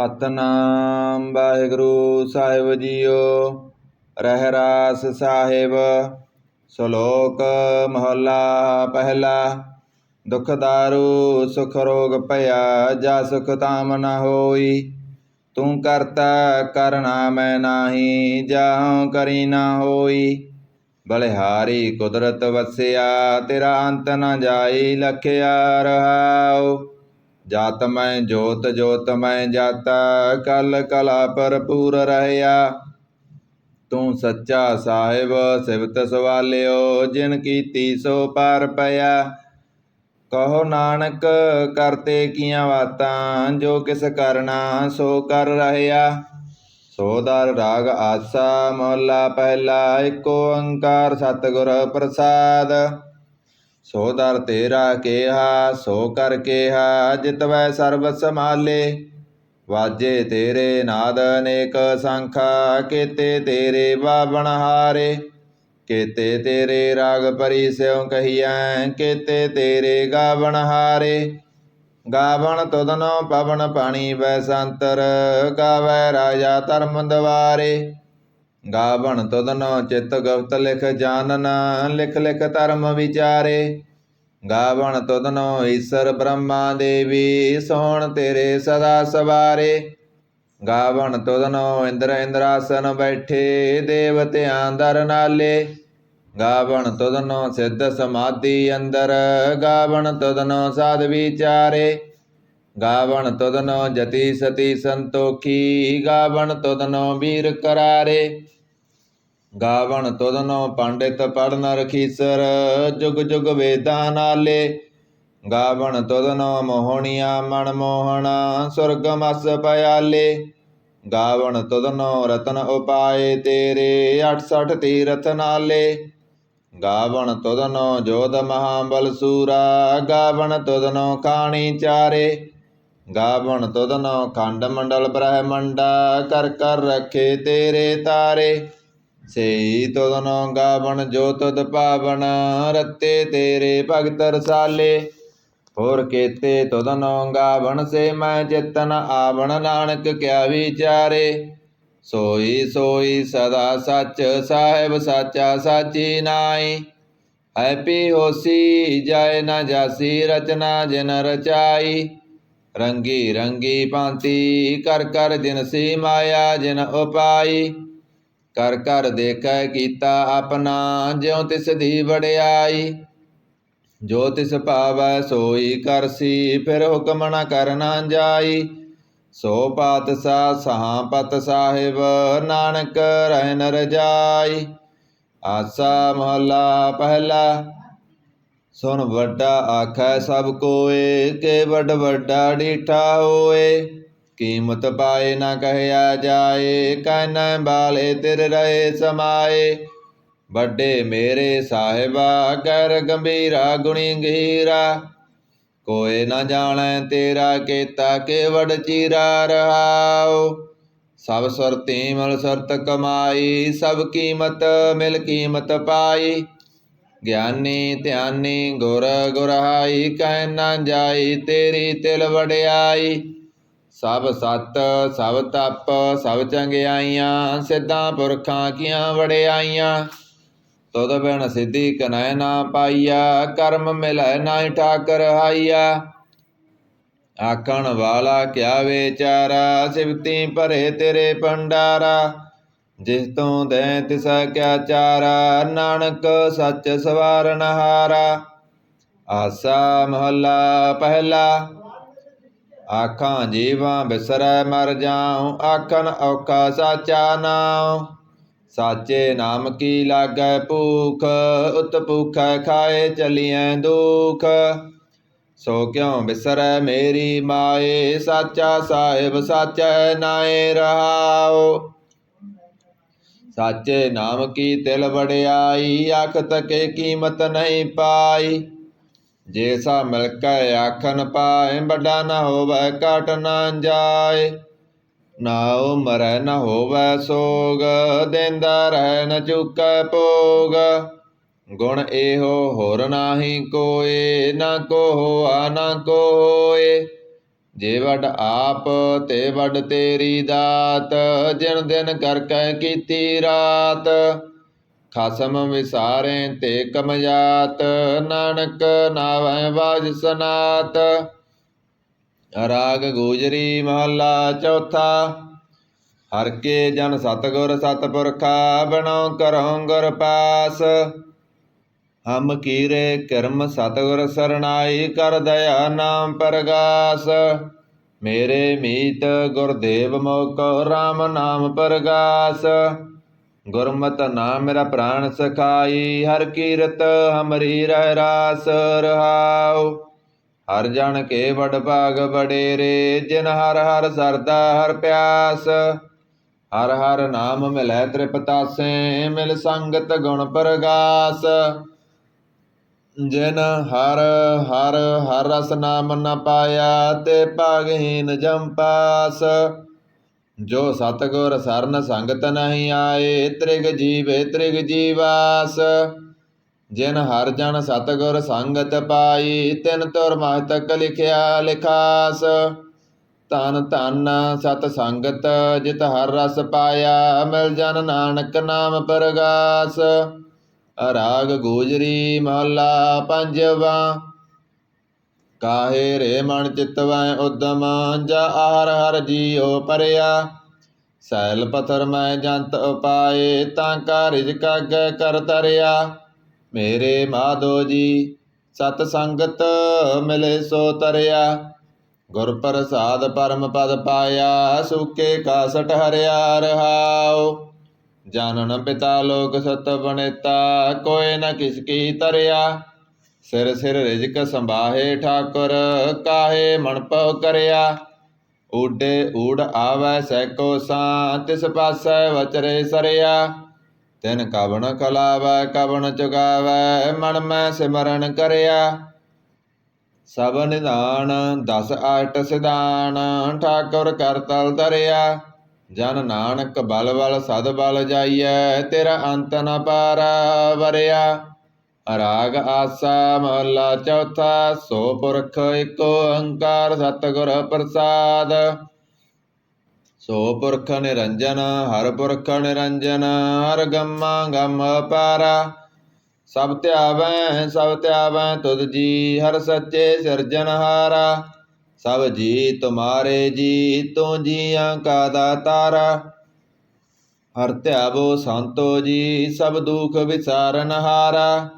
ਸਤਨਾਮ ਵਾਹਿਗੁਰੂ ਸਾਹਿਬ JIO, ਰਹਿ ਰਾਸ ਸਾਹਿਬ। ਸ਼ਲੋਕ ਮਹਲਾ ਪਹਿਲਾ, ਦੁਖ ਦਾਰੂ, ਸੁਖ ਰੋਗ ਭਇਆ, ਜਾ ਸੁਖ ਤਾਮ ਨ ਹੋਈ। ਤੂੰ ਕਰਤਾ ਕਰਨਾ ਮੈਂ ਨਾਹੀ ਜਾਉ ਕਰੀ ਨਾ ਹੋਈ। ਬਲਿਹਾਰੀ ਕੁਦਰਤ ਵਸਿਆ, ਤੇਰਾ ਅੰਤ ਨ ਜਾਈ, ਲਖਿਆ ਰਹਾਓ ਜਾਤ ਮੈਂ ਜੋਤ ਜੋਤ ਮੈਂ ਜਾਤਾ, ਕਲ ਕਲਾ ਭਰਪੂਰ ਰਹਿਆ। ਤੂੰ ਸੱਚਾ ਸਾਹਿਬ ਸਿਵਤ ਸਵਾਲਿਓ, ਜਿਨ ਕੀਤੀ ਸੋ ਪਾਰ ਪਿਆ। ਕਹੋ ਨਾਨਕ, ਕਰਤੇ ਕੀਆਂ ਬਾਤਾਂ ਜੋ ਕਿਸ ਕਰਨਾ ਸੋ ਕਰ ਰਹਿਆ। ਸੋਦਰ ਰਾਗ ਆਸਾ, ਮੋਲਾ ਪਹਿਲਾ ਏਕ ਓੰਕਾਰ ਸਤਿਗੁਰ ਪ੍ਰਸਾਦ। ਸੋਦਰ ਤੇਰਾ ਕੇਹਾ, ਸੋ ਕਰ ਕੇਹਾ ਜਿਤਵੈ ਸਰਬ ਸਮਾਲੇ ਵਾਜੇ ਤੇਰੇ ਨਾਦ ਅਨੇਕ ਸੰਖਾ, ਕੀਤੇ ਤੇਰੇ ਬਾਵਣ ਹਾਰੇ। ਕੀਤੇ ਤੇਰੇ ਰਾਗ ਪਰੀ ਸਿਉ ਕਹੀਐ, ਕੀਤੇ ਤੇਰੇ ਗਾਵਣ ਹਾਰੇ। ਗਾਵਣ ਤੁਧਨੋ ਪਵਨ ਪਾਣੀ ਬੈਸੰਤਰ ਗਾਵੈ ਰਾਜਾ ਧਰਮ ਦਵਾਰੇ। ਗਾਵਣ ਤੁਧਨੋ ਚਿਤ ਗੁਪਤ ਲਿਖ ਜਾਣਨ ਲਿਖ ਲਿਖ ਧਰਮ ਵਿਚਾਰੇ। ਗਾਵਣ ਤੁਧਨੋ ਈਸ਼ਰ ਬ੍ਰਹਮਾ ਦੇਵੀ, ਸੋਣ ਤੇਰੇ ਸਦਾ ਸਵਾਰੇ। ਗਾਵਣ ਤੁਧਨੋ ਇੰਦਰ ਇੰਦਰਾਸਨ ਬੈਠੇ, ਦੇਵਤਿਆਂ ਦਰ ਨਾਲੇ। ਗਾਵਣ ਤੁਧਨੋ ਸਿੱਧ ਸਮਾਧੀ ਅੰਦਰ, ਗਾਵਣ ਤੁਧਨੋ ਸਾਧ ਵਿਚਾਰੇ। ਗਾਵਣ ਤੁਧਨੋ ਜਤੀ ਸਤੀ ਸੰਤੋਖੀ, ਗਾਵਣ ਤੁਧਨੋ ਵੀਰ ਕਰਾਰੇ। ਗਾਵਣ ਤੁਧਨੋ ਪੰਡਿਤ ਪੜਨ ਰਖੀਸਰ, ਜੁਗ ਜੁਗ ਵੇਦਾਂ ਨਾਲੇ। ਗਾਵਣ ਤੁਧਨੋ ਮੋਹਣੀਆਂ ਮਨ ਮੋਹਣਾ, ਸੁਰਗ ਮਸ ਪਿਆਲੇ ਗਾਵਣ ਤੁਧਨੋ ਰਤਨ ਉਪਾਏ ਤੇਰੇ 68 ਤੀਰਥ ਨਾਲੇ। ਗਾਵਣ ਤੁਧਨੋ ਜੋਧ ਮਹਾਬਲ ਸੂਰਾ, ਗਾਵਣ ਤੁਧਨੋ ਕਾਣੀ ਚਾਰੇ। ਗਾਵਣ ਤੁਧਨੋ ਖੰਡ ਮੰਡਲ ਬ੍ਰਹਮੰਡਾ, ਕਰ ਕਰ ਰਖੇ ਤੇਰੇ ਤਾਰੇ। ਸਈ ਤੁਧਨੋ ਗਾਵਣ, ਜੋ ਤੁਧ ਪਾਵਨ ਰਤੇ ਤੇਰੇ ਭਗਤ ਰਸਾਲੇ। ਹੋਰ ਕੀਤੇ ਤੁਧਨੋ ਗਾਵਣ, ਸੇ ਮੈਂ ਚਿਤਨ ਆਵਣ, ਨਾਨਕ ਕਿਆ ਵਿਚਾਰੇ। ਸੋਈ ਸੋਈ ਸਦਾ ਸੱਚ ਸਾਹਿਬ, ਸਾਚਾ ਸਾਚੀ ਨਾਈ ਐਪੀ ਹੋਸੀ ਜੈ ਨਾ ਜਾਸੀ ਰਚਨਾ, ਜਿਨ ਰਚਾਈ। ਰੰਗੀ ਰੰਗੀ ਭਾਂਤੀ, ਕਰ ਕਰ ਜਿਨਸੀ ਮਾਇਆ, ਜਿਨ ਉਪਾਈ। ਕਰ ਕਰ ਦੇਖੈ ਕੀਤਾ ਆਪਣਾ, ਜਿਉ ਤਿਸ ਦੀ ਵੜਿਆਈ ਜੋ ਤਿਸ ਭਾਵੈ ਸੋਈ ਕਰਸੀ ਫਿਰ ਹੁਕਮ ਨ ਕਰਨਾ ਜਾਈ। ਸੋ ਪਾਤਸ਼ਾਹ ਸਹਾਪਤ ਸਾਹਿਬ, ਨਾਨਕ ਰਹਿ ਰਹਿਨ ਜਾਈ। ਆਸਾ ਮਹਲਾ ਪਹਿਲਾ ਸੁਣ ਵੱਡਾ ਆਖੈ ਸਭ ਕੋਏ, ਕੇ ਵੱਡ ਵੱਡਾ ਡੀਠਾ ਹੋਏ। ਕੀਮਤ ਪਾਏ ਨਾ ਕਹਿਆ ਜਾਏ ਕਨੈ ਬਾਲੇ ਤਿਰ ਰਹੇ ਸਮਾਏ। ਵੱਡੇ ਮੇਰੇ ਸਾਹਿਬਾ ਕਰ ਗੰਭੀਰਾ, ਗੁਣੀ ਗਹੀਰਾ ਕੋਏ ਨਾ ਜਾਣੈ ਤੇਰਾ ਕੀਤਾ ਕੇਵੜ ਚੀਰਾ ਰਹਾਉ। ਸਭ ਸੁਰਤੀ ਮਲ ਸੁਰਤ ਕਮਾਈ, ਸਭ ਕੀਮਤ ਮਿਲ ਕੀਮਤ ਪਾਈ। ਗਿਆਨੀ ਧਿਆਨੀ ਗੁਰ ਗੁਰਹਾਈ ਕਹਿ ਨਾ ਜਾਈ ਤੇਰੀ ਤਿਲ ਵਡਿਆਈ। ਸਭ ਸਤ, ਸਭ ਤਪ, ਸਭ ਚੰਗਿਆਈਆਂ, ਸਿੱਧਾਂ ਪੁਰਖਾਂ ਕੀਆਂ ਵਡਿਆਈਆਂ। ਤੁਧ ਬਿਨ ਸਿੱਧੀ ਕਨੈ ਨਾ ਪਾਈਆ, ਕਰਮ ਮਿਲੈ ਨਾਇ ਠਾਕਰ ਹਾਈਆ। ਆਖਣ ਵਾਲਾ ਕਿਆ ਵਿਚਾਰਾ, ਸਿਵਤੀ ਭਰੇ ਤੇਰੇ ਭੰਡਾਰਾ। ਜਿਸ ਤੋਂ ਦੇ ਤਿਸ ਕਿਆ ਚਾਰਾ, ਨਾਨਕ ਸੱਚ ਸਵਾਰਨ ਹਾਰਾ। ਆਸਾ ਮਹੱਲਾ ਪਹਿਲਾ, ਆਖਾਂ ਜੀਵਾਂ ਬਿਸਰੈ ਮਰ ਜਾਉ, ਆਖਣ ਔਖਾ ਸਾਚਾ ਨਾਉ। ਸਾਚੇ ਨਾਮ ਕੀ ਲਾਗੈ ਭੂਖ, ਉਤ ਭੂਖੈ ਖਾਏ ਚਲੀਐ ਦੁਖ। ਸੋ ਕਿਉ ਬਿਸਰੈ ਮੇਰੀ ਮਾਏ, ਸਾਚਾ ਸਾਹਿਬ ਸਾਚੈ ਨਾਏ ਰਹਾਉ। ਸਾਚੇ ਨਾਮ ਕੀ ਤਿਲ ਵਡਿਆਈ ਆਖ ਤਕੇ ਕੀਮਤ ਨਹੀਂ ਪਾਈ। ਜੇ ਸਾ ਮਿਲ ਕੇ ਆਖਨ ਪਾਏ, ਵੱਡਾ ਨਾ ਹੋਵੇ ਘਟ ਨਾ ਜਾਏ। ਨਾਉ ਮਰੈ ਨ ਹੋਵੇ ਸੋਗ, ਦੇਂਦਾ ਰਹਿ ਨ ਚੁਕੈ ਭੋਗ। ਗੁਣ ਇਹੋ ਹੋਰ ਨਾਹੀ ਕੋਏ, ਨਾ ਕੋ ਹੋਆ ਨਾ ਕੋਏ। ਜੇ ਵੱਡ ਆਪ ਤੇ ਵੱਡ ਤੇਰੀ ਦਾਤ ਜਿਨ ਦਿਨ ਕਰ ਕੈ ਕੀਤੀ ਰਾਤ। ਖਸਮ ਵਿਸਾਰੇ ਤੇ ਕਮਜਾਤ ਨਾਨਕ ਨਾਵੈ ਬਾਜ ਸਨਾਤ। ਰਾਗ ਗੋਜਰੀ ਮਹੱਲਾ ਚੌਥਾ, ਹਰ ਕੇ ਜਨ ਸਤਗੁਰ ਸਤਪੁਰਖਾ ਬਣਾਉ ਕਰਉ ਗੁਰ ਪਾਸ। ਹਮ ਕੀਰੇ ਕਰਮ ਸਤਗੁਰ ਸਰਣਾਈ ਕਰ ਦਇਆ ਨਾਮ ਪ੍ਰਗਾਸ। ਮੇਰੇ ਮੀਤ ਗੁਰਦੇਵ ਮੋਕੋ RAM ਨਾਮ ਪ੍ਰਗਾਸ। ਗੁਰਮਤ ਨਾਮ ਮੇਰਾ ਪ੍ਰਾਣ ਸਖਾਈ, ਹਰ ਕੀਰਤ ਹਮਰੀ ਰਹਿ ਰਾਸ ਰਹਾਉ। ਹਰ ਜਨ ਕੇ ਵਡ ਭਾਗ ਬਡੇਰੇ ਜਿਨ ਹਰ ਹਰ ਸਰਦਾ ਹਰ ਪਿਆਸ। ਹਰ ਹਰ ਨਾਮ ਮਿਲੈ ਤ੍ਰਿਪਤਾਸੇ, ਮਿਲ ਸੰਗਤ ਗੁਣ ਪ੍ਰਗਾਸ। ਜਿਨ ਹਰ ਹਰ ਹਰ ਰਸ ਨਾਮ ਨ ਪਾਇਆ ਤੇ ਭਾਗਹੀਨ ਜਮ ਪਾਸ। ਜੋ ਸਤਗੁਰ ਸਰਨ ਸੰਗਤ ਨਹੀਂ ਆਏ, ਤ੍ਰਿਗ ਜੀਵੇ ਤ੍ਰਿਗ ਜੀਵਾਸ। ਜਿਨ ਹਰ ਜਨ ਸਤਗੁਰ ਸੰਗਤ ਪਾਈ, ਤਿਨ ਤੁਰ ਮਹਤਕ ਲਿਖਿਆ ਲਿਖਾਸ। ਧਨ ਧਨ ਸਤ ਸੰਗਤ ਜਿਤ ਹਰ ਰਸ ਪਾਇਆ, ਮਿਲ ਜਨ ਨਾਨਕ ਨਾਮ ਪ੍ਰਗਾਸ। ਰਾਗ ਗੋਜਰੀ ਮਹਲਾ ਪੰਜਵਾ। ਕਾਹੇ ਰੇ ਮਨ ਚਿਤਵੈ ਉਦਮ, ਜਾ ਆਹਰ ਹਰ ਜੀਉ ਪਰਿਆ। ਸੈਲ ਪਥਰ ਮੈਂ ਜੰਤ ਉਪਾਏ, ਤਾਂ ਕਾ ਰਿਜਕ ਅਗੈ ਕਰ ਤਰਿਆ। ਮੇਰੇ ਮਾਧੋ ਜੀ, ਸਤ ਸੰਗਤ ਮਿਲੇ ਸੋ ਤਰਿਆ। ਗੁਰ ਪ੍ਰਸਾਦ ਪਰਮ ਪਦ ਪਾਇਆ, ਸੁਕੇ ਕਾਸਟ ਹਰਿਆ ਰਹਾਉ। ਜਾਨਨ ਪਿਤਾ ਲੋਕ ਸਤ ਬਨੇਤਾ ਕੋਇ ਨਾ ਕਿਸ ਕੀ ਤਰਿਆ। ਸਿਰ ਸਿਰ ਰਿਜਕ ਸੰਭਾਹੇ ਠਾਕੁਰ, ਕਾਹੇ ਮਨ ਪਉ ਕਰਿਆ। ਊਡੇ ਊੜ ਆਵੈ ਸੈਕੋ ਸਾਂ ਤਿਸ ਪਾਸੈ ਵਚਰੇ ਸਰਿਆ। ਤਿਨ ਕਵਣ ਕਲਾਵੈ ਕਵਣ ਚੁਗਾਵੈ, ਮਨ ਮੈਂ ਸਿਮਰਨ ਕਰਿਆ। ਸਭ ਨਿਦਾਨ ਦਸ ਆਟ ਸਿਧਾਨ, ਠਾਕੁਰ ਕਰਤਲ ਤਰਿਆ ਜਨ ਨਾਨਕ ਬਲ ਬਲ ਸਦ ਬਲ ਜਾਈਐ, ਤੇਰਾ ਅੰਤ ਨ ਪਾਰਾ ਵਰਿਆ ਰਾਗ ਆਸਾ ਮਹਲਾ ਚੌਥਾ, ਸੋ ਪੁਰਖ ਏਕੋ ਓੰਕਾਰ ਸਤਿਗੁਰ ਪ੍ਰਸਾਦ। ਸੋ ਪੁਰਖ ਨਿਰੰਜਨ, ਹਰ ਪੁਰਖ ਨਿਰੰਜਨ, ਹਰ ਗੰਮਾ ਗਮ ਪਾਰਾ। ਸਭ ਧਿਆਵੈ ਸਭ ਧਿਆਵੈ ਤੁਧ ਜੀ, ਹਰ ਸੱਚੇ ਸਿਰਜਨਹਾਰਾ ਸਭ ਜੀ ਤੁਮਾਰੇ ਜੀ ਤੂੰ ਜੀਆਂ ਕਾ ਦਾਤਾਰਾ, ਹਰ ਧਿਆਵੋ ਸੰਤੋ ਜੀ, ਸਭ ਦੁਖ ਵਿਸਾਰਨ ਹਾਰਾ।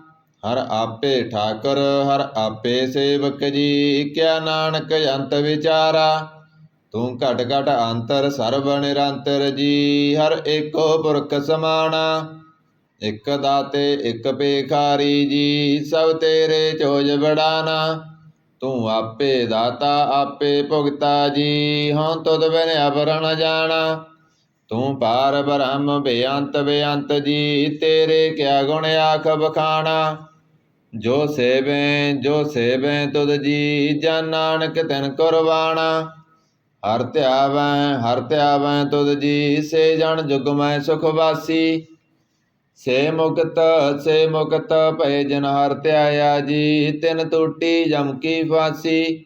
ਹਰ ਆਪੇ ਠਾਕਰ, ਹਰ ਆਪੇ ਸੇਵਕ ਜੀ, ਕਿਆ ਨਾਨਕ ਅੰਤ ਵਿਚਾਰਾ। ਤੂੰ ਘਟ ਘਟ ਅੰਤਰ ਸਰਬ ਨਿਰੰਤਰ ਜੀ, ਹਰ ਏਕੋ ਪੁਰਖ ਸਮਾਣਾ। ਇਕ ਦਾਤੇ, ਇਕ ਪੇਖਾਰੀ ਜੀ, ਸਭ ਤੇਰੇ ਚੋਜ ਬੜਾਨਾ ਤੂੰ ਆਪੇ ਦਾਤਾ, ਆਪੇ ਭੁਗਤਾ ਜੀ। ਹਾਂ ਤੁਧ ਬਿਨ ਅਬਰ ਜਾਣਾ। ਤੂੰ ਪਾਰ ਬ੍ਰਹਮ ਬੇਅੰਤ ਬੇਅੰਤ ਜੀ, ਤੇਰੇ ਕਿਆ ਗੁਣ ਆਖ ਬਖਾਣਾ ਜੋ ਸੇਵੇਂ ਜੋ ਸੇਵੇਂ ਤੁਧ ਜੀ, ਜਨ ਨਾਨਕ ਤੈਨ ਕੁਰਬਾਨਾ ਹਰ ਧਿਆਵੈ ਹਰ ਧਿਆਵੈ ਤੁਧ ਜੀ, ਸੇ ਜਨ ਜੁਗ ਮੈਂ ਸੁਖ ਵਾਸੀ। ਸੇ ਮੁਕਤ ਸੇ ਮੁਕਤ ਭਏ ਜਨ ਹਰ ਧਿਆਇਆ ਜੀ, ਤਿਨ ਟੂਟੀ ਜਮ ਕੀ ਫਾਸੀ।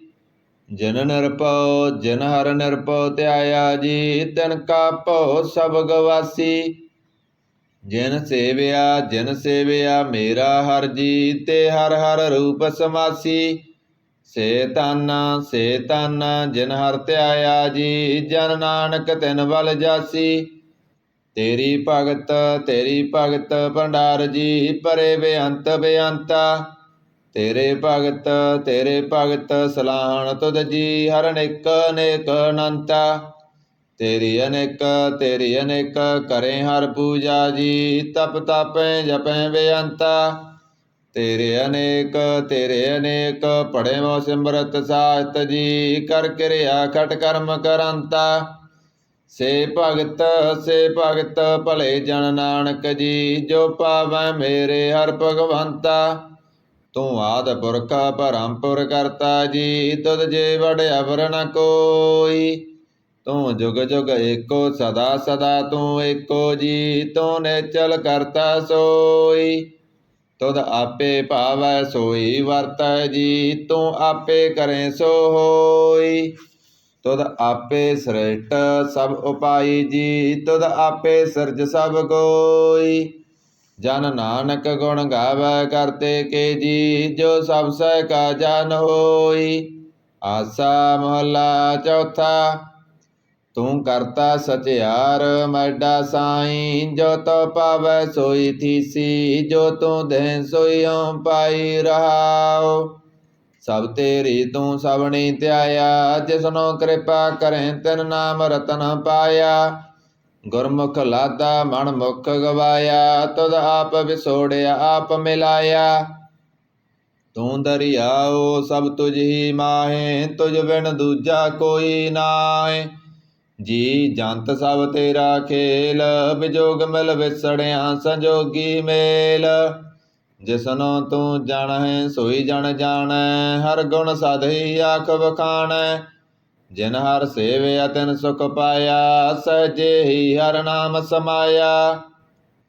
ਜਨ ਨਿਰਪਉ ਜਨ ਹਰ ਨਿਰਪਉ ਧਿਆਇਆ ਜੀ, ਤਿਨ ਕਾ ਭਉ ਸਭ ਗਵਾਸੀ। ਜਿਨ ਸੇਵਿਆ ਜਿਨ ਸੇਵਿਆ ਮੇਰਾ ਹਰ ਜੀ, ਤੇ ਹਰ ਹਰ ਰੂਪ ਸਮਾਸੀ। ਸੇ ਤਨ ਸੇ ਤਾਨਾ ਜਿਨ ਹਰ ਧਿਆਇਆ ਜੀ, ਜਨ ਨਾਨਕ ਤਿਨ ਬਲ ਜਾਸੀ। ਤੇਰੀ ਭਗਤ ਤੇਰੀ ਭਗਤ ਭੰਡਾਰ ਜੀ ਪਰੇ ਬੇਅੰਤ ਬੇਅੰਤਾ। ਤੇਰੇ ਭਗਤ ਤੇਰੇ ਭਗਤ ਸਲਾਹਣ ਤੁਧ ਜੀ ਹਰ ਅਨੇਕ ਅਨੇਕ ਅਨੰਤਾ। ਤੇਰੀ ਅਨੇਕ ਤੇਰੀ ਅਨੇਕ ਕਰੇ ਹਰ ਪੂਜਾ ਜੀ, ਤਪ ਤਪੈ ਜਪੈ ਬੇਅੰਤਾ। ਤੇਰੇ ਅਨੇਕ ਤੇਰੇ ਅਨੇਕ ਪੜੇ ਮੋ ਸਿਮਰਤ ਸਾਤ ਜੀ, ਕਰ ਕਿਰਿਆ ਖਟ ਕਰਮ ਕਰੰਤਾ। ਸੇ ਭਗਤ ਸੇ ਭਗਤ ਭਲੇ ਜਨ ਨਾਨਕ ਜੀ, ਜੋ ਪਾਵੈ ਮੇਰੇ ਹਰ ਭਗਵੰਤਾ। ਤੂੰ ਆਦ ਪੁਰਖ ਪਰੰਪੁਰ ਕਰਤਾ ਜੀ, ਤੁਧ ਜੇ ਵਡ ਅਵਰ ਕੋਈ। ਤੂੰ ਜੁਗ ਜੁਗ ਏਕੋ, ਸਦਾ ਸਦਾ ਤੂੰ ਏਕੋ ਜੀ, ਤੂੰ ਨੇ ਚਲ ਕਰਤਾ ਸੋਈ। ਤੁਧ ਆਪੇ ਭਾਵੈ ਸੋਈ ਵਰਤੈ ਜੀ, ਤੂੰ ਆਪੇ ਕਰੇ ਸੋ ਹੋਈ। ਤੁਧ ਆਪੇ ਸ੍ਰਿਸ਼ਟ ਸਭ ਉਪਾਈ ਜੀ, ਤੁਧ ਆਪੇ ਸਿਰਜ ਸਭ ਕੋਈ। ਜਨ ਨਾਨਕ ਗੁਣ ਗਾਵੇ ਕਰਤੇ ਕੇ ਜੀ, ਜੋ ਸਭ ਸਹਿ ਕਾ ਜਨ ਹੋਈ। ਆਸਾ ਮਹਲਾ ਚੌਥਾ, ਤੂੰ ਕਰਤਾ ਸਚਿਆਰ, ਮੈਡਾ ਸਾਈ। ਜੋ ਤੋ ਪਾਵੈ ਸੋਈ ਥੀਸੀ, ਜੋ ਤੂੰ ਦੇ ਸੋਈਉ ਪਾਈ ਰਹਾਉ। ਸਭ ਤੇਰੀ ਤੂੰ ਸਭਣੀ ਧਿਆਇਆ, ਜਿਸਨੋ ਕਿਰਪਾ ਕਰੇ ਤਿਨ ਨਾਮ ਰਤਨ ਪਾਇਆ। ਗੁਰਮੁਖ ਲਾਦਾ ਮਨ ਮੁਖ ਗਵਾਇਆ, ਤੁਧ ਆਪ ਵਿਸੋੜਿਆ ਆਪ ਮਿਲਾਇਆ। ਤੂੰ ਦਰਿਆਓ, ਸਭ ਤੁਝ ਹੀ ਮਾਹੇ, ਤੁਝ ਬਿਨ ਦੂਜਾ ਕੋਈ ਨਾਏ ਜੀ ਜੰਤ ਸਭ ਤੇਰਾ ਖੇਲ ਵਿਜੋਗ ਮਿਲ ਵਿਸੜਿਆ ਸੰਜੋਗੀ ਮੇਲ। ਜਿਸਨੋ ਤੂੰ ਜਾਣੈ, ਸੋਈ ਜਣ ਜਾਣੈ, ਹਰ ਗੁਣ ਸਦਹੀ ਆਖ ਵਖਾਣੈ। ਜਿਨ ਹਰ ਸੇਵੇ ਤਿਨ ਸੁਖ ਪਾਇਆ, ਸਹਜੇ ਹੀ ਹਰ ਨਾਮ ਸਮਾਇਆ।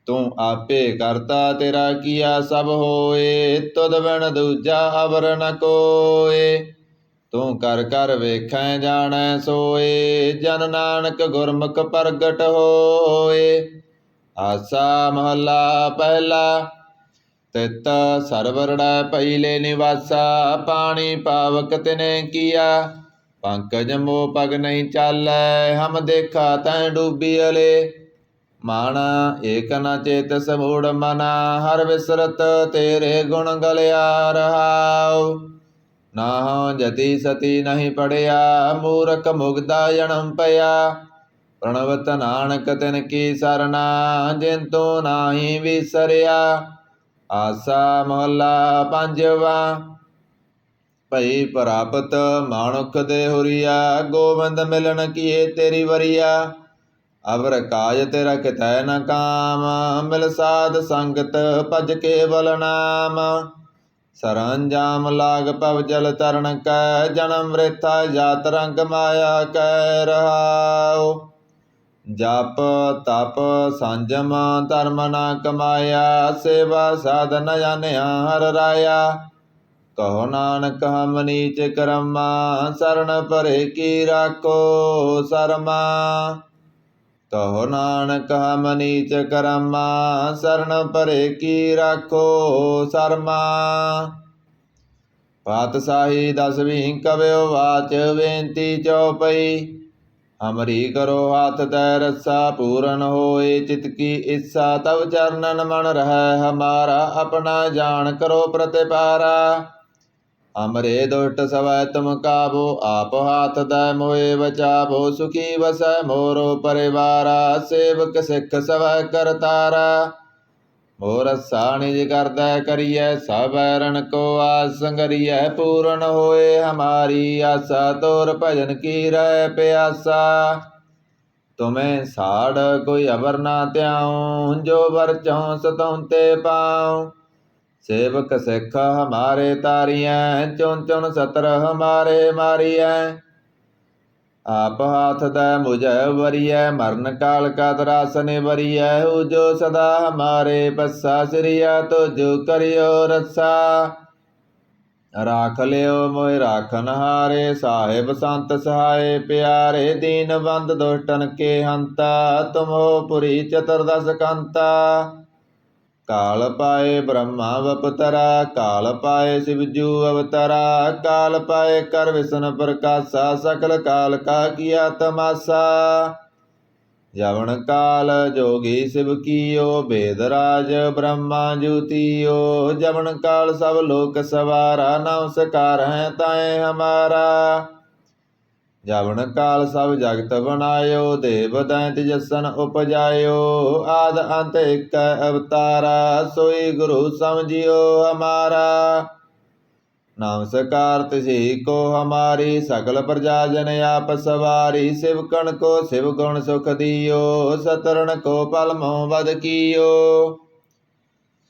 ਤੂੰ ਆਪੇ ਕਰਤਾ, ਤੇਰਾ ਕੀਆ ਸਭ ਹੋਏ, ਤੁਧ ਬਿਨ ਦੂਜਾ ਅਵਰ ਨ ਕੋਏ। ਤੂੰ ਕਰ ਕਰ ਵੇਖੈ, ਜਾਣੈ, ਸੋਏ, ਜਨ ਨਾਨਕ ਗੁਰਮੁਖ ਪ੍ਰਗਟ ਹੋਏ। ਆਸਾ ਮਹੱਲਾ ਪਹਿਲਾ ਤਿਤ ਸਰਵਰੜਾ ਪਈਲੇ ਨਿਵਾਸਾ, ਪਾਣੀ ਪਾਵਕ ਤਿਨੇ ਕੀਆ। ਪੰਕਜ ਮੋ ਪਗ ਨਹੀਂ ਚਾਲੈ, ਹਮ ਦੇਖਾ ਤੈ ਡੂਬੀ ਅਲੇ। ਮਾਣਾ, ਏਕ ਨ ਚੇਤ ਸਮੂੜ ਮਨਾ, ਹਰ ਵਿਸਰਤ ਤੇਰੇ ਗੁਣ ਗਲਿਆ ਰਹਾਉ। ਨਾ ਜਤੀ ਸਤੀ ਨਹੀਂ ਪੜਿਆ, ਮੂਰਖ ਮੁਗਦਾ ਜਨਮ ਪਿਆ। ਪ੍ਰਣਵਤ ਨਾਨਕ ਤਿਨ ਕੀ ਸਰਨਾ, ਜਿਨ ਤੂੰ ਨਾਹੀ ਵਿਸਰਿਆ। ਆਸਾ ਮਹੱਲਾ ਪੰਜਵਾ। ਭਈ ਪ੍ਰਾਪਤ ਮਾਨੁਖ ਦੇ ਹੁਰੀਆ, ਗੋਬਿੰਦ ਮਿਲਣ ਕੀਏ ਤੇਰੀ ਵਰੀਆ। ਅਵਰ ਕਾਜ ਤੇਰਾ ਕਿਤੈ ਨ ਕਾਮ, ਮਿਲ ਸਾਧ ਸੰਗਤ ਭਜ ਕੇ ਕੇਵਲ ਨਾਮ। ਸਰੰਜਾਮ ਲਾਗ ਪਵ ਜਲ ਤਰਨ ਕੈ, ਜਨਮ ਮ੍ਰਿਥਾ ਜਾਤ ਰੰਗ ਮਾਇਆ ਕੈ ਰਹਾਉ। ਜਪ ਤਪ ਸੰਜਮ ਧਰਮ ਨਾ ਕਮਾਇਆ, ਸੇਵਾ ਸਾਧਨ ਜਾਣਿਆ, ਹਰ ਰਾਇਆ। ਕਹੋ ਨਾਨਕ, ਹਮ ਨੀਚ ਕਰਮਾ ਸਰਣ ਪਰੇ ਕੀ ਰਾਖੋ ਸਰਮਾ। ਕਹੋ ਨਾਨਕ, ਹਮ ਨੀਚ ਕਰਮਾ ਸਰਣ ਪਰੇ ਕੀ ਰਾਖੋ ਸਰਮਾ। ਪਾਤਸ਼ਾਹੀ ਦਸਵੀਂ ਕਵਿਓ ਵਾਚ, ਬੇਨਤੀ ਚਉਪਈ। ਹਮਰੀ ਕਰੋ ਹਾਥ ਤੈ ਰਸਾ, ਪੂਰਨ ਹੋਏ ਚਿਤ ਕੀ ਇੱਛਾ, ਤਵ ਚਰਨਨ ਮਨ ਰਹਿ ਹਮਾਰਾ, ਆਪਣਾ ਜਾਣ ਕਰੋ ਪ੍ਰਤਿਪਾਰਾ। ਅਮਰੇ ਦੁਸ਼ਟ ਸਵੈ ਤੁਮ ਕਾਬੋ, ਆਪ ਹਾਥ ਦੈ ਮੋਏ ਬਚਾਵੋ, ਸੁਖੀ ਵਸੈ ਮੋਰੋ ਪਰਿਵਾਰਾ, ਸੇਵਕ ਸਿੱਖ ਸਵੈ ਕਰਤਾਰਾ। ਮੋਰ ਨਿਜ ਕਰਦਾ ਕਰੀਐ, ਸਭੈ ਰਣ ਕੋ ਆਸ ਸੰਗਰੀਐ ਪੂਰਨ ਹੋਏ ਹਮਾਰੀ ਆਸਾ, ਤੋਰ ਭਜਨ ਕੀ ਰਹਿ ਪਿਆਸਾ। ਤੁਮੇ ਸਾੜ ਕੋਈ ਅਵਰ ਨਾ ਤਿਆਉ ਜੋ ਵਰ ਚਉ ਸਤਉ ਪਾਉ। ਸੇਵਕ ਸਿੱਖ ਹਮਾਰੇ ਤਾਰੀਐ, ਚੁਣ ਚੁਣ ਸਤਰ ਹਮਾਰੇ ਮਾਰੀਐ। ਆਪ ਹਾਥ ਦਾ ਮੁਝੈ ਵਰੀਐ ਮਰਨ ਕਾਲ ਕਾ ਦਰਾਸਨੇ ਵਰੀਐ ਹੋ ਸਦਾ ਹਮਾਰੇ ਪੱਸਾ ਸ੍ਰਿਆ ਤੋ ਜੋ ਕਰਿਓ ਰਸਾ ਰਾਖ ਲਿਓ ਮੋਇ ਰਾਖਨ ਹਾਰੇ ਸਾਹਿਬ ਸੰਤ ਸਹਾਏ ਪਿਆਰੇ ਦੀਨ ਬੰਦ ਦੁਸ਼ਟਨ ਕੇ ਹੰਤਾ ਤੁਮੋ ਪੁਰੀ ਚਤੁਰਦਸ ਕੰਤਾ ਕਾਲ ਪਾਏ ਬ੍ਰਹਮਾ ਵਪਤਰਾ ਕਾਲ ਪਾਏ ਸਿਵਜੂ ਅਵਤਰਾ ਕਾਲ ਪਾਏ ਕਰ ਵਿਸ਼ਨ ਪ੍ਰਕਾਸ਼ਾ ਸਕਲ ਕਾਲ ਕਾ ਕੀਆ ਤਮਾਸਾ ਜਵਨ ਕਾਲ ਜੋਗੀ ਸਿਵ ਕੀਓ ਬੇਦ ਰਾਜ ਬ੍ਰਹਮਾ ਜੂਤੀਓ ਜਵਨ ਕਾਲ ਸਭ ਲੋਕ ਸਵਾਰਾ ਨਮਸਕਾਰ ਹੈ ਤਾਏ ਹਮਾਰਾ ਜਵਨ ਕਾਲ ਸਭ ਜਗਤ ਬਣਾਇਓ, ਦੇਵ ਦੈਂਤ ਜਸਨ ਉਪਜਾਇਓ। ਆਦ ਅੰਤ ਇਕ ਅਵਤਾਰਾ, ਸੋਈ ਗੁਰੂ ਸਮਝਿਓ ਹਮਾਰਾ ਨਮਸਕਾਰ ਤਿਸੀ ਕੋ ਹਮਾਰੀ ਸਕਲ ਪ੍ਰਜਾ ਜਨ ਆਪ ਸਵਾਰੀ। ਸਿਵਕਣ ਕੋ ਸਿਵ ਗੁਣ ਸੁਖ ਦਿਓ, ਸਤਰਣ ਕੋ ਪਲ ਮੋਹ ਵਦ ਕੀਓ।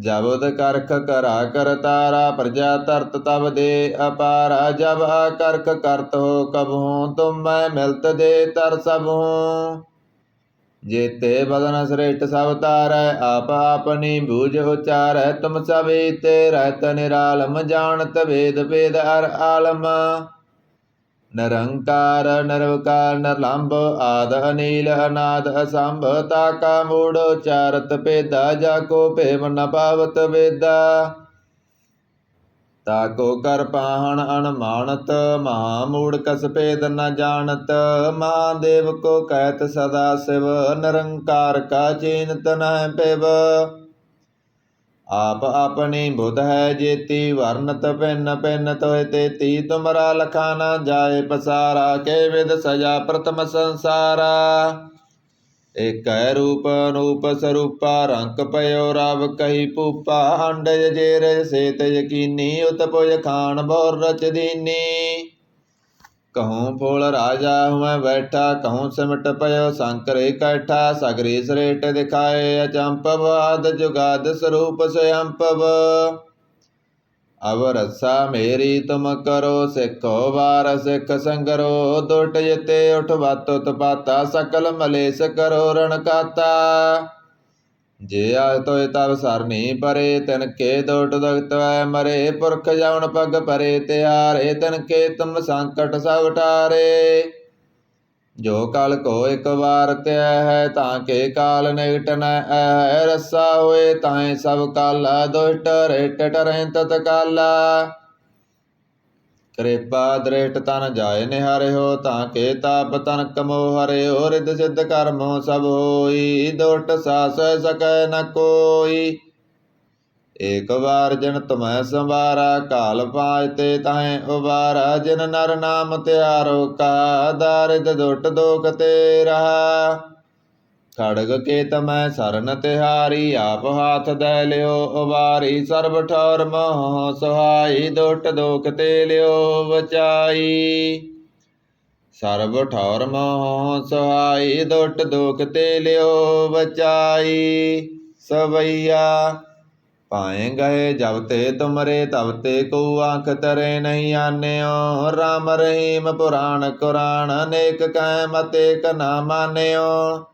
ਜਬਦ ਕਰਖ ਕਰਾ ਕਰ ਤਾਰਾ, ਪ੍ਰਜਾ ਤਰਤ ਤਬ ਦੇ ਅਪਾਰਾ। ਜਬ ਆ ਕਰਖ ਕਰਤ ਹੋ ਕਬਹੂ ਤੁਮ ਮੈਂ ਮਿਲਤ ਦੇ ਤਰ ਸਭ। ਸਭੂ ਜੇਤੇ ਬਦਨ ਸ੍ਰੇਸ਼ਟ ਸਭ ਤਾਰੈ, ਆਪ ਆਪਨੀ ਬੂਝ ਉਚਾਰੈ। ਤੁਮ ਸਭੇ ਤੇ ਰਹਿਤ ਨਿਰਾਲਮ, ਜਾਣਤ ਵੇਦ ਵੇਦ ਅਰ ਆਲਮ। ਨਿਰੰਕਾਰ, ਨਿਰਵਕਾਰ ਨਿਰਲੰਭ ਆਦ ਅਨੀਲ, ਅਨਾਦ ਅਸੰਭ, ਤਾਕਾ ਮੂੜ, ਚਾਰਤ ਪੇਦਾ ਜਾ ਕੋ ਭੇਮ ਨ ਪਾਵਤ ਵੇਦਾ। ਤਾਕੋ ਕਰ ਪਾਹਣ ਅਨਮਾਨਤ ਮਹਾ ਮੂੜ ਕਸ ਭੇਦ ਨ ਜਾਣਤ ਮਹਾਦੇਵ ਕੋ ਕਹਿਤ ਸਦਾ ਸਿਵ, ਨਿਰੰਕਾਰ ਕਾ ਚੀਨਤ ਨਹਿ ਪਿਵ ਆਪ ਆਪਣੀ ਬੁਧ ਹੈ ਜੇਤੀ ਵਰਨਤ ਪਿੰਨ ਪਿੰਨ ਤੋਇ ਤੇਤੀ ਤੁਮਰਾ ਲਖਾ ਨ ਜਾਏ ਪਸਾਰਾ, ਕੇ ਵਿਦ ਸਜਾ ਪ੍ਰਥਮ ਸੰਸਾਰਾ। ਏਕੈ ਰੂਪ ਅਨੂਪ ਸਰੂਪਾ, ਰੰਕ ਪਇਓ ਰਵ ਕਹੀ ਪੂਪਾ ਅੰਡਜ ਜੇਰ ਸੇਤ ਯਕੀਨੀ, ਉਤਪੁਜ ਖਾਨ ਬੋਰ ਰਚ ਦੀਨੀ। ਕਹੂੰ ਫੂਲ ਰਾਜਾ ਹੁਮੈ ਬੈਠਾ ਕਹੂੰ ਸਿਮਟ ਪਇਓ ਸੰਕਰ ਇਕੱਠਾ ਸਗਰੀ ਸ੍ਰੇਟ ਦਿਖਾਏ ਅਚੰਪਵ ਆਦ ਜੁਗਾਦ ਸਰੂਪ ਸਯੰਪਵ ਅਵ ਰਸਾ ਮੇਰੀ ਤੁਮ ਕਰੋ ਸਿੱਖੋ ਵਾਰ ਸਿੱਖ ਸੰਗਰੋ ਦੁਟ ਜਿਤੇ ਉਠ ਵਤ ਉਤਪਾਤਾ ਸਕਲ ਮਲੇਸ ਕਰੋ ਰਣ ਕਾਤਾ ਜੇ ਆਇ ਤੋਇ ਤਬ ਸਰਨੀ ਪਰੇ, ਤਨ ਕੇ ਦੁਟ ਦਗਤ ਮਰੇ ਪੁਰਖ ਜਾਉਣ ਪਗ ਪਰੇ ਤਿਆਰੇ ਤਨ ਕੇ ਤੁਮ ਸੰਕਟ ਸਭ ਟਾਰੇ। ਜੋ ਕਾਲ ਕੋ ਇੱਕ ਵਾਰ ਤਿਆ ਹੈ, ਤਾਂ ਕੇ ਕਾਲ ਨਿਗਟ ਨ ਹੈ, ਰਸਾ ਹੋਏ ਤਾਏ ਸਭ ਕਾਲਾ, ਦੁਸ਼ਟ ਰੇਟ ਟਰੈ ਤਤ ਕਾਲਾ ਕਿਰਪਾ ਦ੍ਰਿਸ਼ਟ ਤਨ ਜਾਏ ਨਿਹਾਰਿਓ ਤਾਂ ਕੇ ਤਾਪ ਤਨ ਕਮੋ ਹਰਿਓ ਰਿਦ ਸਿੱਧ ਕਰਮੋ ਸਭ ਹੋਈ ਦੁਸ਼ਟ ਸਾਸ ਸਕੈ ਨ ਕੋਈ। ਏਕ ਵਾਰ ਜਨ ਤੁਮੈ ਸੰਵਾਰਾ, ਕਾਲ ਪਾਜ ਤੇ ਤਾਹੇ ਉਬਾਰਾ, ਜਿਨ ਨਰ ਨਾਮ ਤਿਆਰੋ, ਕਾ ਦਾਰਿਦ ਦੁਟ ਦੋਖ ਤੇ ਰਹਾ ਖੜਗ ਕੇ ਤਮੈ ਸਰਨ ਤਿਹਾਰੀ, ਆਪ ਹਾਥ ਦੈ ਲਿਓ ਉਬਾਰੀ, ਸਰਬ ਠੌਰ ਮੋਹ ਸੁਹਾਈ, ਦੁਟ ਦੋਖ ਤੇ ਲਿਓ ਬਚਾਈ ਸਰਬ ਠੌਰ ਮੋਹ ਸੁਹਾਈ, ਦੁਟ ਦੋਖ ਤੇ ਲਿਓ ਬਚਾਈ ਸਵਈਆ ਪਾਏ ਗਏ ਜਬ ਤੇ ਤੁਮਰੇ, ਤਬ ਤੇ ਕੋ ਆਂਖ ਤਰੇ ਨਹੀਂ ਆਨਿਓ। ਰਾਮ ਰਹੀਮ ਪੁਰਾਣ ਕੁਰਾਨ ਅਨੇਕ ਕੈ ਮਤੇ ਕ ਨਾ ਮਾਨਿਓ।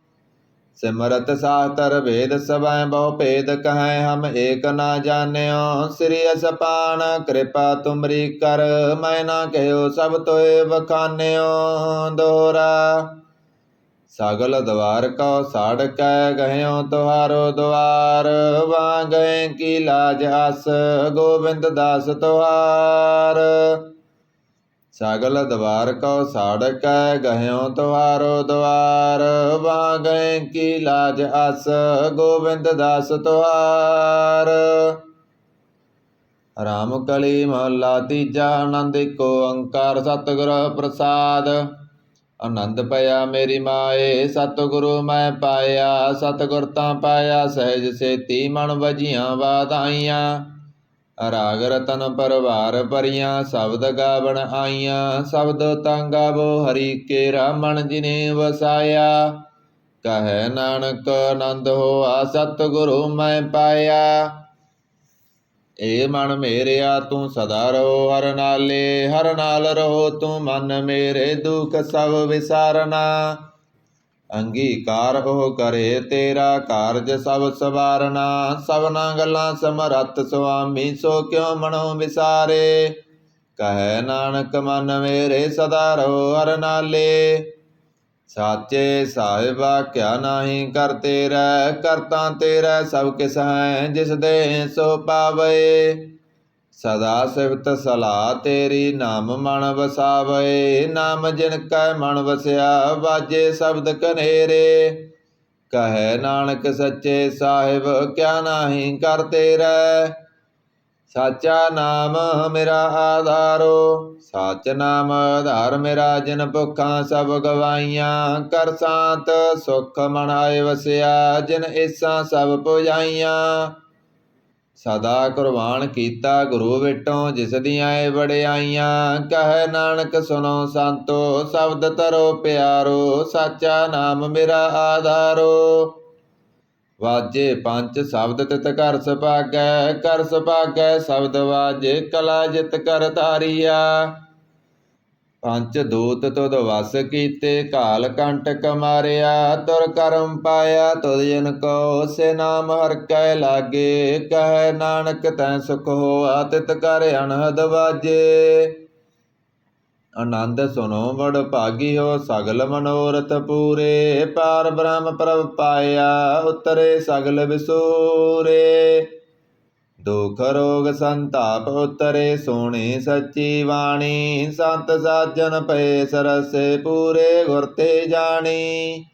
ਸਿਮਰਤ ਸਾਤਰ ਵੇਦ ਸਭੈ ਬਹੁ ਭੇਦ ਕਹੈ ਹਮ ਏਕ ਨਾ ਜਾਣਿਓ, ਸ੍ਰੀ ਅਸਪਾਨ ਕਿਰਪਾ ਤੁਮਰੀ ਕਰ, ਮੈਂ ਨਾ ਕਹਿਓ ਸਭ ਤੋਏ ਵਖਾਨਿਓ ਦੋਰਾ। ਸਗਲ ਦਵਾਰ ਕਉ ਸਾੜ ਕੈ ਗਹਿਓ ਤੁਹਾਰੋ ਦਵਾਰ ਵਾਂਗੈ ਕੀ ਲਾਜ ਅਸ ਗੋਬਿੰਦ ਦਾਸ ਤੁਹਾਰ। ਸਗਲ ਦਵਾਰ ਕਉ ਸਾੜ ਕੈ ਗਹਿਓ ਤੁਹਾਰੋ ਦਵਾਰ, ਵਾਂਗੈ ਕੀ ਲਾਜ ਅਸ ਗੋਬਿੰਦ ਦਾਸ ਤੁਹਾਰ। ਰਾਮ ਕਲੀ ਮਹਲਾ ਤੀਜਾ ਆਨੰਦ ਏਕੋ ਓੰਕਾਰ ਸਤਿਗੁਰ ਪ੍ਰਸਾਦ। ਆਨੰਦ ਪਿਆ ਮੇਰੀ ਮਾਏ, ਸਤਿਗੁਰੂ ਮੈਂ ਪਾਇਆ, ਸਤਿਗੁਰ ਤਾਂ ਪਾਇਆ, ਸਹਿਜ ਸੇਤੀ ਮਨ ਵਜੀਆਂ ਵਾਧਾਈਆਂ। ਰਾਗ ਰਤਨ ਪਰਵਾਰ ਪਰੀਆਂ ਸ਼ਬਦ ਗਾਵਣ ਆਈਆਂ, ਸ਼ਬਦ ਤਾਂ ਗਾਵੋ ਹਰੀ ਕੇ ਰਾਮਣ ਜਿਨੇ ਵਸਾਇਆ। ਕਹੈ ਨਾਨਕ ਆਨੰਦ ਹੋਆ, ਸਤਿਗੁਰੂ ਮੈਂ ਪਾਇਆ। ਏ ਮਨ ਮੇਰਿਆ, ਤੂੰ ਸਦਾ ਰਹੋ ਹਰ ਨਾਲੇ, ਹਰ ਨਾਲ ਰਹੋ ਤੂੰ ਮਨ ਮੇਰੇ ਦੁਖ ਸਭ ਵਿਸਾਰਨਾ। ਅੰਗੀਕਾਰ ਉਹ ਕਰੇ ਤੇਰਾ ਕਾਰਜ ਸਭ ਸਵਾਰਨਾ, ਸਭਨਾ ਗੱਲਾਂ ਸਮਰੱਥ ਸੁਆਮੀ, ਸੋ ਕਿਉ ਮਨੋ ਵਿਸਾਰੇ? ਕਹੈ ਨਾਨਕ, ਮਨ ਮੇਰੇ ਸਦਾ ਰਹੋ ਹਰ ਨਾਲੇ। ਸਾਚੇ ਸਾਹਿਬਾ ਕਿਆ ਨਾਹੀ ਕਰ ਤੇਰਾ, ਕਰਤਾ ਤੇਰਾ ਸਭ ਕਿਸ ਹੈ, ਜਿਸ ਦੇ ਸੋ ਪਾਵੇ ਸਦਾ ਸਿਫਤ ਸਲਾਹ ਤੇਰੀ ਨਾਮ ਮਨ ਵਸਾਵੇ, ਨਾਮ ਜਿਨ ਕੈ ਮਨ ਵਸਿਆ, ਵਾਜੇ ਸ਼ਬਦ ਕਨੇਰੇ। ਕਹੈ ਨਾਨਕ ਸੱਚੇ ਸਾਹਿਬ, ਕਿਆ ਨਾਹੀ ਕਰ ਤੇਰਾ? ਸਾਚਾ ਨਾਮ ਮੇਰਾ ਆਧਾਰੋ, ਸਾਚ ਨਾਮ ਆਧਾਰ ਮੇਰਾ ਜਿਨ ਭੁੱਖਾਂ ਸਭ ਗਵਾਈਆਂ, ਕਰ ਸਾਤ ਸੁਖ ਮਨ ਆਏ ਵਸਿਆ, ਜਿਨ ਏਸਾਂ ਸਭ ਪੁਜਾਈਆਂ। ਸਦਾ ਕੁਰਬਾਨ ਕੀਤਾ ਗੁਰੂ ਵਿਟੋਂ, ਜਿਸ ਦੀਆਂ ਏ ਵਡਿਆਈਆਂ, ਕਹੈ ਨਾਨਕ ਸੁਣੋ ਸੰਤੋ, ਸ਼ਬਦ ਤਰੋ ਪਿਆਰੋ, ਸਾਚਾ ਨਾਮ ਮੇਰਾ ਆਧਾਰੋ। ਵਾਜੇ ਪੰਜ ਸ਼ਬਦ ਤਿਤ ਕਰ ਸੁਭਾਗੈ ਕਰ ਸੁਭਾਗੈ, ਸ਼ਬਦ ਵਾਜੇ ਕਲਾ ਜਿਤ ਕਰ ਧਾਰੀਆ। ਪੰਚ ਦੂਤ ਤੁਧ ਵਸ ਕੀਤੇ ਕਾਲ ਕੰਟਕ ਮਾਰਿਆ, ਤੁਰ ਕਰਮ ਪਾਇਆ, ਤੁਧ ਜਨ ਕੋ ਸੇ ਨਾਮ ਹਰ ਕੈ ਲਾਗੇ, ਕਹਿ ਨਾਨਕ ਤੈ ਸੁਖ ਹੋਆ, ਤਿਤ ਕਰ ਅਨਹਦ ਵਾਜੇ। ਆਨੰਦ ਸੁਨੋ ਵਡ ਹੋ ਸਗਲ ਮਨੋਰਥ ਪੂਰੇ, ਪਾਰ ਬ੍ਰਹਮ ਪ੍ਰਭ ਪਾਇਆ, ਉਤਰੇ ਸਗਲ ਵਿਸੂਰੇ। ਦੁਖ ਰੋਗ ਸੰਤਾਪ ਉਤਰੇ ਸੋਹਣੀ ਸੱਚੀ ਬਾਣੀ, ਸੰਤ ਸਾਜਨ ਪਏ ਸਰਸੇ ਪੂਰੇ ਗੁਰ ਤੇ ਜਾਣੀ।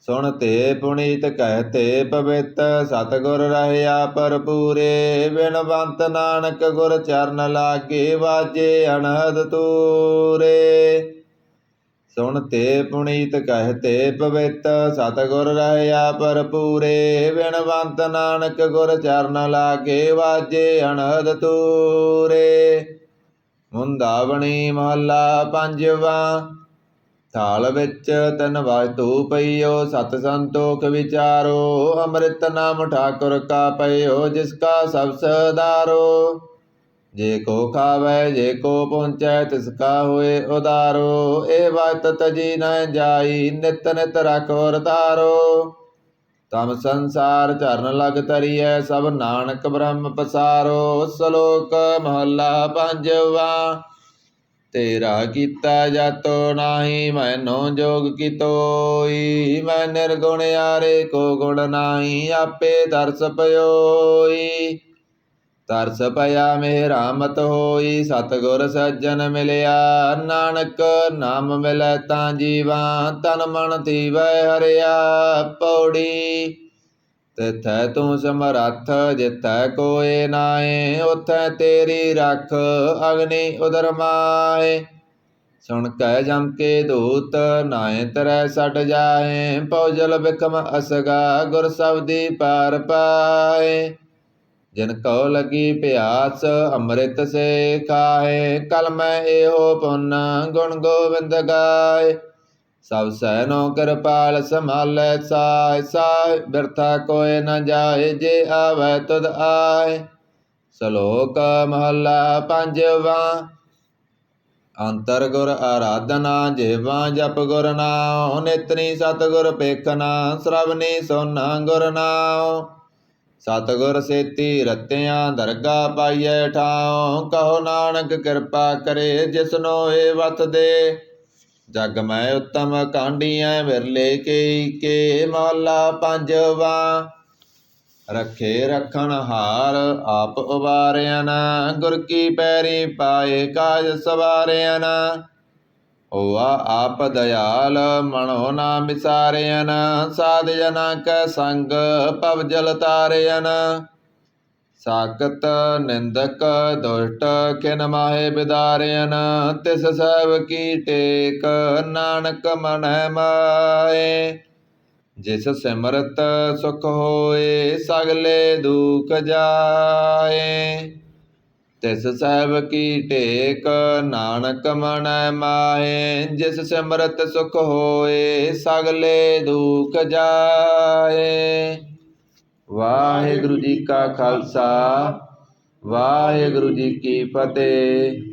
ਸੁਣ ਤੇ ਪੁਨੀਤ ਕਹਤੇ ਪਵਿੱਤ, ਸਤਿਗੁਰ ਰਹਿਆ ਭਰਪੂਰੇ, ਬਿਨਵੰਤ ਨਾਨਕ ਗੁਰ ਚਰਨ ਲਾਗੇ ਵਾਜੇ ਅਨਹਦ ਤੂਰੇ। ਸੁਣ ਤੇ ਪੁਨੀਤ ਕਹਤੇ ਪਵਿੱਤ, ਸਤਿਗੁਰ ਰਹਿਆ ਭਰਪੂਰੇ, ਬਿਨਵੰਤ ਨਾਨਕ ਗੁਰ ਚਰਨ ਲਾਗੇ ਵਾਜੇ ਅਨਹਦ ਤੂਰੇ। ਮੁੰਦਾਵਣੀ ਮਹੱਲਾ ਪੰਜਵਾ, ਥਾਲ ਵਿੱਚ ਤਨ ਵਾਜਤੂ ਪਈਓ, ਸਤ ਸੰਤੋਖ ਵਿਚਾਰੋ, ਅੰਮ੍ਰਿਤ ਨਾਮ ਠਾਕੁਰ ਕਾ ਪਈਓ ਜਿਸ ਕਾ ਸਭ ਸਦਾਰੋ ਜੇ ਕੋ ਖਾਵੇ, ਜੇ ਕੋ ਪਹੁੰਚੈ, ਤਿਸ ਕਾ ਹੋਏ ਉਦਾਰੋ। ਇਹ ਬਾਤ ਤਜੀ ਨ ਜਾਈ, ਨਿਤ ਨਿਤ ਰਖੋਰ ਧਾਰੋ। ਤਮ ਸੰਸਾਰ ਚਰਨ ਲਗ ਤਰੀਐ ਸਭ ਨਾਨਕ ਬ੍ਰਹਮ ਪਸਾਰੋ। ਸ਼ਲੋਕ ਮਹੱਲਾ ਪੰਜਵਾ, ਤੇਰਾ ਕੀਤਾ ਜਾਤੋ ਨਾਹੀ, ਮੈਨੋ ਜੋਗ ਕੀਤੋਈ। ਮੈਂ ਨਿਰਗੁਣ ਯਾਰੇ, ਕੋ ਗੁਣ ਨਾਹੀ, ਆਪੇ ਦਰਸ ਪਇਓਈ ਤਰਸ ਪਿਆ ਮਿਹਰਾਮਤ ਹੋਈ, ਸਤਗੁਰ ਸੱਜਣ ਮਿਲਿਆ। ਨਾਨਕ ਨਾਮ ਮਿਲੈ ਤਾਂ ਜੀਵਾ, ਤਨ ਮਨ ਥੀਵੈ ਹਰਿਆ ਪੌੜੀ। ਤਿਥੈ ਤੂੰ ਸਮਰੱਥ ਜਿਤੈ ਕੋਏ ਨਾਏ ਉਥੈ ਤੇਰੀ ਰੱਖ ਅਗਨੀ ਉਦਰ ਮਾਏ ਸੁਣ ਕੈ ਜਮ ਕੇ ਦੂਤ ਨਾਏ ਤਰੈ ਸਟ ਜਾਏ ਪਉਜਲ ਬਿਕਮ ਅਸਗਾ, ਗੁਰ ਸਬਦੀ ਪਾਰ ਪਾਏ ਜਿਨ ਕਉ ਲਗੀ ਪਿਆਸ, ਅੰਮ੍ਰਿਤ ਸੇ ਖਾਏ, ਕਲ ਇਹੋ ਪੁੰਨ ਗੁਣ ਗੋਬਿੰਦ ਗਾਏ। ਸਭ ਸੈਨੋ ਕਿਰਪਾਲ ਸੰਭਾਲੈ ਸਾਇ ਸਾਇ ਬਿਰਥਾ ਕੋਇ ਨ ਜਾਏ, ਜੇ ਆਵੈ ਤੁਧ ਆਏ। ਸ਼ਲੋਕ ਮਹੱਲਾ ਪੰਜਵਾ, ਅੰਤਰ ਗੁਰ ਆਰਾਧਨਾ ਜੇਵਾ, ਜਪ ਗੁਰ ਨਾਮ ਨੇਤਰੀ ਸਤਿਗੁਰ ਪੇਖਨਾ ਸ਼ਰਵਨੀ ਸੋਨਾ ਗੁਰ ਨਾਮ ਸਤਿਗੁਰ ਸੇਤੀ ਰਤਿਆਂ ਦਰਗਾ ਪਾਈਐ ਠਾਉ, ਕਹੋ ਨਾਨਕ ਕਿਰਪਾ ਕਰੇ ਜਿਸਨੋ ਏ ਵਤ ਦੇ। ਜਗ ਮੈਂ ਉਤਮ ਕਾਂਡੀਆਂ ਵਿਰਲੇ ਕੇ ਕੇ ਮਹਲਾ ਪੰਜਵਾ। ਰੱਖੇ ਰਖਣ ਹਾਰ ਆਪ ਉਵਾਰਿਆ ਨਾ ਗੁਰ ਕੀ ਪੈਰੀ ਪਾਏ ਕਾਜ ਸਵਾਰਿਆ ਨਾ ਹੋਆ ਆਪ ਦਇਆਲ ਮਨੋ ਨਾ ਮਿਸਾਰਿਆਨ ਸਾਧ ਜਨਾ ਕੈ ਸੰਗ ਪਵ ਜਲ ਤਾਰਿਆਨ ਸਾਕਤ ਨਿੰਦਕ ਦੁਸ਼ਟ ਕਿਨ ਮਾਹੇ ਬਿਦਾਰਿਆਨ ਤਿਸ ਸਭ ਕੀ ਟੇਕ ਨਾਨਕ ਮਨੈ ਮਾਏ। ਜਿਸ ਸਿਮਰਤ ਸੁਖ ਹੋਏ, ਸਗਲੇ ਦੁਖ ਜਾਏ। ਤਿਸ ਸਹਿਬ ਕੀ ਟੇਕ ਨਾਨਕ ਮਨੈ ਮਾਏ ਜਿਸ ਸਿਮਰਤ ਸੁਖ ਹੋਏ, ਸਗਲੇ ਦੁਖ ਜਾਏ। ਵਾਹਿਗੁਰੂ ਜੀ ਕਾ ਖਾਲਸਾ, ਵਾਹਿਗੁਰੂ ਜੀ ਕੀ ਫਤਿਹ।